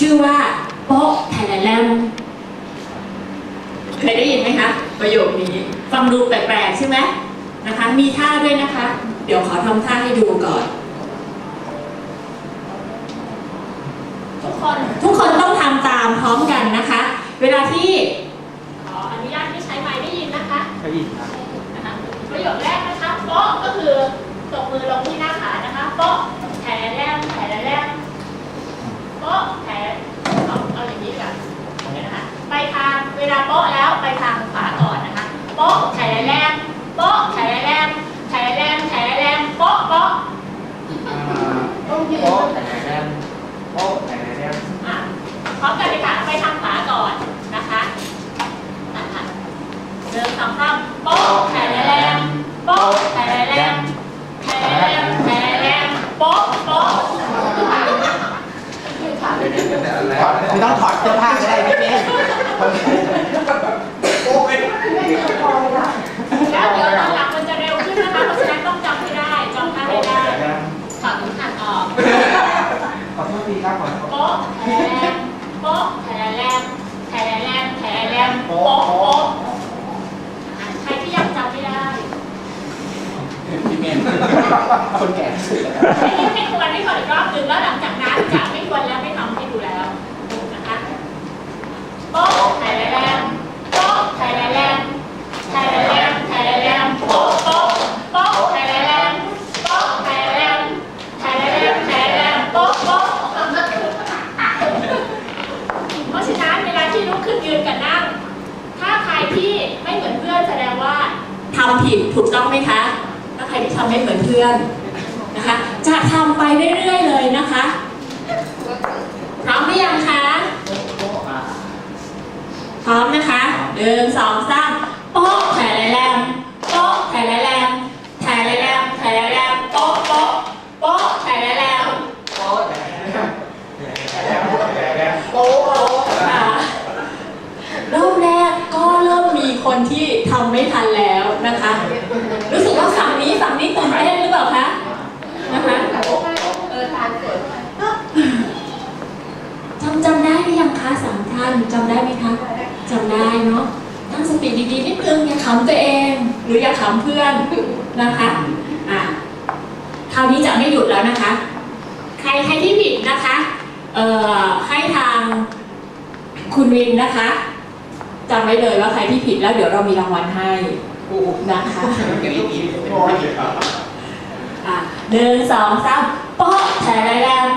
ชื่อว่าโป๊ะแทแลมเคยได้ยินไหมคะ ประโยคนี้ ฟังดูแปลกๆใช่ไหมนะคะ มีท่าด้วยนะคะ เดี๋ยวขอทำท่าให้ดูก่อน ทุกคนทุกคนต้องทำตามพร้อมกันนะคะ เวลาที่ขออนุญาตไม่ใช้ไม้ได้ยินนะคะได้ยินครับนะคะประโยคแรกนะคะโป๊ะก็คือตบมือลงที่หน้าขานะคะโป๊ะแผลแรมแผลแรมโป๊ะแผลเอาเอาอย่างนี้ดีกว่าเดี๋ยวนะคะไปทางเวลาโป๊ะแล้วไปทางขวาก่อนนะคะโป๊ะแผลแรมโป๊ะแผลแรมแผลแรมแผลแรมโป๊ะโป๊ะโป๊ะแต่แรมโป๊ะแต่แรมอะพร้อมกันเลยค่ะไปทางขวาก่อนนะคะนะคะเดินสองข้างโป๊ะแผลแรมโป๊ะแผลแรมแผลแรมแผลแรมโป๊ะโป๊ะไม่ต้องถอดเสื้อผ้าก็ได้พี่เป้โป๊ะเป็น แล้วเดี๋ยวตอนหลังมันจะเร็วขึ้นนะคะ เพราะฉะนั้นต้องจำให้ได้จำท่าให้ได้ถอดถุงหัดออก ขอโทษที ครับผมโป๊ะแผลแรมโป๊ะแผลแรมแผลแรมแผลแรมโป๊ะโป๊ะใครที่ยังจำไม่ได้พี่เมนคนแก่สุดแล้วนให้ก่ควรไม่ควร ที่ไม่เหมือนเพื่อนแสดงว่าทำผิดถูกต้องไหมคะถ้าใครที่ทำไม่เหมือนเพื่อนนะคะ จะทำไปเรื่อยๆเลยนะคะพร้อมหรือยังคะพร้อมนะคะหนึ่งสองสามโป๊ะแผลแรมโป๊ะแผลแรมแผลแรมแผลแรมโป๊ะโป๊ะโป๊ะแผลแรม โป๊ะแต่แรมแรมโป๊ะ ค่ะเริ่มแรกก็เริ่มมีคน ทำไม่ทันแล้วนะคะ รู้สึกว่าฝั่งนี้ฝั่งนี้ตื่นเต้นหรือเปล่าคะนะคะเออทานสวยจำจำได้หรือยังคะสามท่านจำได้ไหมคะจำได้เนาะตั้งสติดีๆนิดนึงอย่าขำตัวเอง หรืออย่าขำเพื่อนนะคะอะคราวนี้จะไม่หยุดแล้วนะคะ ใครใครที่ผิดนะคะเอ่อให้ทางคุณวินนะคะ จำไว้เลยว่าใครที่ผิดแล้วเดี๋ยวเรามีรางวัลให้นะคะอะหนึ่งสองสามโป๊ะแผลแรมโป๊ะแผลแรม